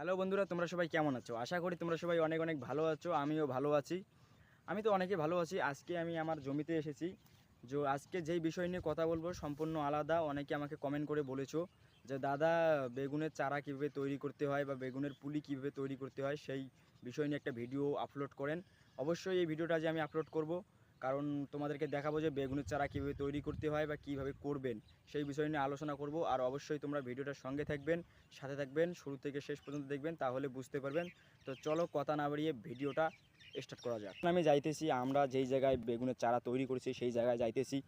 Hello বন্ধুরা, তোমরা সবাই কেমন আছো? আশা করি তোমরা সবাই অনেক অনেক ভালো আছো, আমিও ভালো আছি। আমি তো অনেকে ভালো আছি, আজকে আমি আমার জমিতে এসেছি। যে, আজকে যেই বিষয় নিয়ে কথা বলব সম্পূর্ণ আলাদা, অনেকে আমাকে কমেন্ট করে বলেছ যে, দাদা, বেগুনের চারা কীভাবে তৈরি করতে হয় বা বেগুনের পুলি কীভাবে তৈরি করতে হয়? সেই বিষয় নিয়ে একটা ভিডিও আপলোড করেন। অবশ্যই এই ভিডিওটা যে আমি আপলোড করব কারণ তোমাদেরকে দেখাবো যে বেগুনের চারা কীভাবে তৈরি করতে হয় বা কীভাবে করবেন, সেই বিষয় নিয়ে আলোচনা করব। আর অবশ্যই তোমরা ভিডিওটার সঙ্গে থাকবেন, সাথে থাকবেন, শুরু থেকে শেষ পর্যন্ত দেখবেন, তাহলে বুঝতে পারবেন। তো চলো কথা না বাড়িয়ে ভিডিওটা স্টার্ট করা যাক। আমি যাইতেছি, আমরা যেই জায়গায় বেগুনের চারা তৈরি করেছি, সেই জায়গায় যাইতেছি।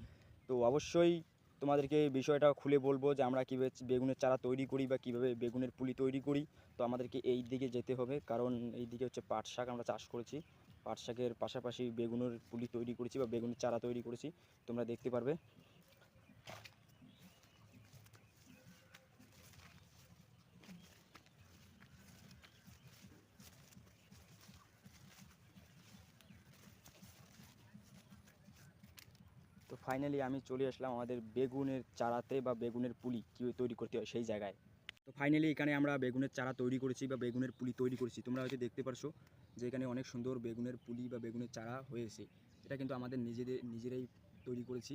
তো অবশ্যই তোমাদেরকে এই বিষয়টা খুলে বলব যে আমরা কীভাবে বেগুনের চারা তৈরি করি বা কীভাবে বেগুনের পুলি তৈরি করি। তো আমাদেরকে এই দিকে যেতে হবে, কারণ এই দিকে হচ্ছে পাট শাক আমরা চাষ করেছি। পাট শাকের পাশাপাশি বেগুনের পুলি তৈরি করেছি বা বেগুনের চারা তৈরি করেছি, তোমরা দেখতে পারবে। তো ফাইনালি আমি চলে আসলাম আমাদের বেগুনের চারাতে বা বেগুনের পুলি কীভাবে তৈরি করতে হয় সেই জায়গায়। তো ফাইনালি এখানে আমরা বেগুনের চারা তৈরি করেছি বা বেগুনের পুলি তৈরি করেছি, তোমরা হয়তো দেখতে পারছ। যে এখানে অনেক সুন্দর বেগুনের পুলি বা বেগুনের চারা হয়েছে, এটা কিন্তু আমাদের নিজেদের, নিজেরাই তৈরি করেছি।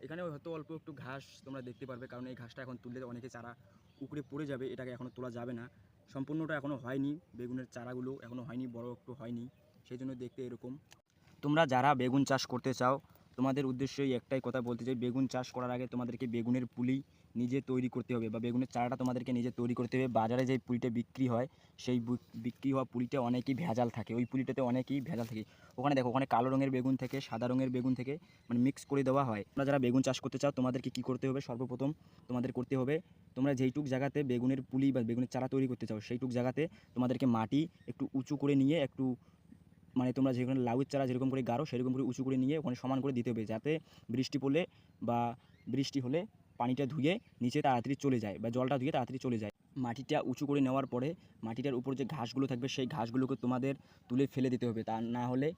এখানে হয়তো অল্প একটু ঘাস তোমরা দেখতে পারবে, কারণ এই ঘাসটা এখন তুললে অনেকে চারা উপরে পড়ে যাবে, এটাকে এখনও তোলা যাবে না। সম্পূর্ণটা এখনও হয়নি, বেগুনের চারাগুলো এখনও হয়নি, বড় একটু হয়নি, সেই জন্য দেখতে এরকম। তোমরা যারা বেগুন চাষ করতে চাও তোমাদের উদ্দেশ্যই একটাই কথা বলতে চাই, বেগুন চাষ করার আগে তোমাদেরকে বেগুনের পুলি নিজে তৈরি করতে হবে বা বেগুনের চারাটা তোমাদেরকে নিজে তৈরি করতে হবে। বাজারে যে পুলিটা বিক্রি হয়, সেই বিক্রি হওয়া পুলিটা অনেকই ভেজাল থাকে। ওই পুলিটাতে অনেকই ভেজাল থাকে। ওখানে দেখো, ওখানে কালো রঙের বেগুন থেকে, সাদা রঙের বেগুন থেকে মানে মিক্স করে দেওয়া হয়। তোমরা যারা বেগুন চাষ করতে চাও, তোমাদেরকে কী করতে হবে? সর্বপ্রথম তোমাদের করতে হবে, তোমরা যেইটুক জায়গাতে বেগুনের পুলি বা বেগুনের চারা তৈরি করতে চাও, সেইটুক জায়গাতে তোমাদেরকে মাটি একটু উঁচু করে নিয়ে একটু মানে তোমরা যেখানে লাউয়ের চারা যেরকম করে গাড়ো সেরকম করে উঁচু করে নিয়ে ওখানে সমান করে দিতে হবে যাতে বৃষ্টি পড়লে বা বৃষ্টি হলে পানিটা ধুয়ে নিচে তাড়াতাড়ি চলে যায় বা জলটা ধুয়ে তাড়াতাড়ি চলে যায়। মাটিটা উঁচু করে নেওয়ার পরে মাটিটার উপর যে ঘাসগুলো থাকবে, সেই ঘাসগুলোকে তোমাদের তুলে ফেলে দিতে হবে। তা না হলে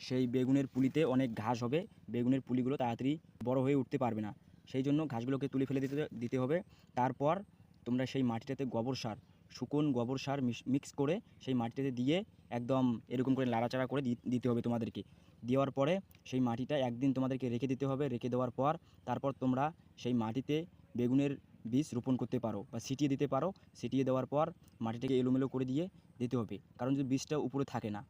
সেই বেগুনের পুলিতে অনেক ঘাস হবে, বেগুনের পুলিগুলো তাড়াতাড়ি বড় হয়ে উঠতে পারবে না। সেই জন্য ঘাসগুলোকে তুলে ফেলে দিতে দিতে হবে। তারপর তোমরা সেই মাটিটাতে গোবর সার শুকন গোবর সার মিক্স করে সেই মাটিটাতে দিয়ে একদম এরকম করে লাড়াচাড়া করে দিতে হবে তোমাদেরকে। দেওয়ার পরে সেই মাটিটা একদিন তোমাদেরকে রেখে দিতে হবে। রেখে দেওয়ার পর তারপর তোমরা সেই মাটিতে বেগুনের বীজ রোপণ করতে পারো বা ছিটিয়ে দিতে পারো। ছিটিয়ে দেওয়ার পর মাটিটাকে এলোমেলো করে দিয়ে দিতে হবে। কারণ যদি বীজটা উপরে থাকে না।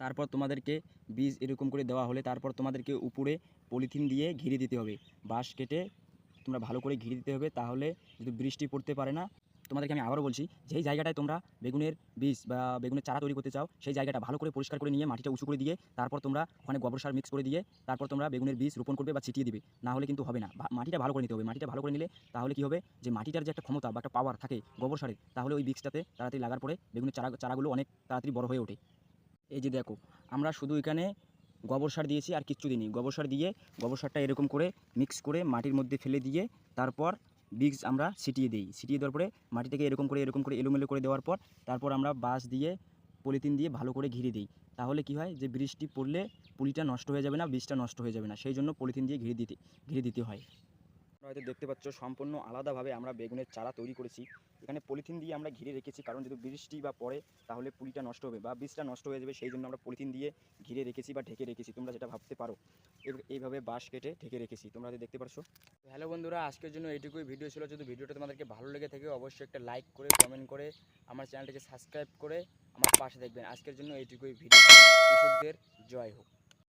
তারপর তোমাদেরকে বীজ এরকম করে দেওয়া হলে তারপর তোমাদেরকে উপরে পলিথিন দিয়ে ঘিরে দিতে হবে। বাঁশ কেটে তোমরা ভালো করে ঘিরে দিতে হবে। তাহলে যদি বৃষ্টি পড়তে পারে না তোমাদেরকে আমি আবারও বলছি, যেই জায়গাটায় তোমরা বেগুনের বীজ বা বেগুনের চারা তৈরি করতে চাও, সেই জায়গাটা ভালো করে পরিষ্কার করে নিয়ে মাটিটা উঁচু করে দিয়ে, তারপর তোমরা ওখানে গোবর সার মিক্স করে দিয়ে, তারপর তোমরা বেগুনের বীজ রোপণ করবে বা ছিটিয়ে দিবে। না হলে কিন্তু হবে না। মাটিটা ভালো করে নিতে হবে। মাটিটা ভালো করে নিলে তাহলে কী হবে? যে মাটিটার যে একটা ক্ষমতা বা একটা পাওয়ার থাকে গোবর সারের, তাহলে ওই বীজটাতে তাড়াতাড়ি লাগার পরে বেগুনের চারা চারাগুলো অনেক তাড়াতাড়ি বড় হয়ে ওঠে। এই যে দেখো, আমরা শুধু এখানে গোবর সার দিয়েছি আর কিচ্ছু দিইনি। গোবর সার দিয়ে গোবর সারটা এরকম করে মিক্স করে মাটির মধ্যে ফেলে দিয়ে, তারপর বীজ আমরা ছিটিয়ে দিই। ছিটিয়ে দেওয়ার পরে মাটিটাকে এরকম করে এরকম করে, এলোমেলো করে দেওয়ার পর তারপর আমরা বাঁশ দিয়ে, পলিথিন দিয়ে ভালো করে ঘিরে দিই। তাহলে কি হয় যে বৃষ্টি পড়লে পুলিটা নষ্ট হয়ে যাবে না বীজটা নষ্ট হয়ে যাবে না। সেই জন্য পলিথিন দিয়ে ঘিরে দিতে ঘিরে দিতে হয়। তোমরা হয়তো দেখতে পাচ্ছ, সম্পূর্ণ আলাদাভাবে আমরা বেগুনের চারা তৈরি করেছি। এখানে পলিথিন দিয়ে আমরা ঘিরে রেখেছি, কারণ যদি বৃষ্টি বা পড়ে, তাহলে পুলিটা নষ্ট হবে বা বীজটা নষ্ট হয়ে যাবে, সেই জন্য আমরা পলিথিন দিয়ে ঘিরে রেখেছি বা ঢেকে রেখেছি। তোমরা যেটা ভাবতে পারো এইভাবে বাঁশ কেটে ঢেকে রেখেছি। তোমরা দেখতে পারছ। হ্যালো বন্ধুরা, আজকের জন্য এইটুকুই ভিডিও ছিল। যদি ভিডিওটা তোমাদেরকে ভালো লেগে থাকে, অবশ্যই একটা লাইক করে কমেন্ট করে, আমার চ্যানেলটিকে সাবস্ক্রাইব করে, আমার পাশে দেখবেন। আজকের জন্য এইটুকুই ভিডিও। কৃষকদের জয় হোক।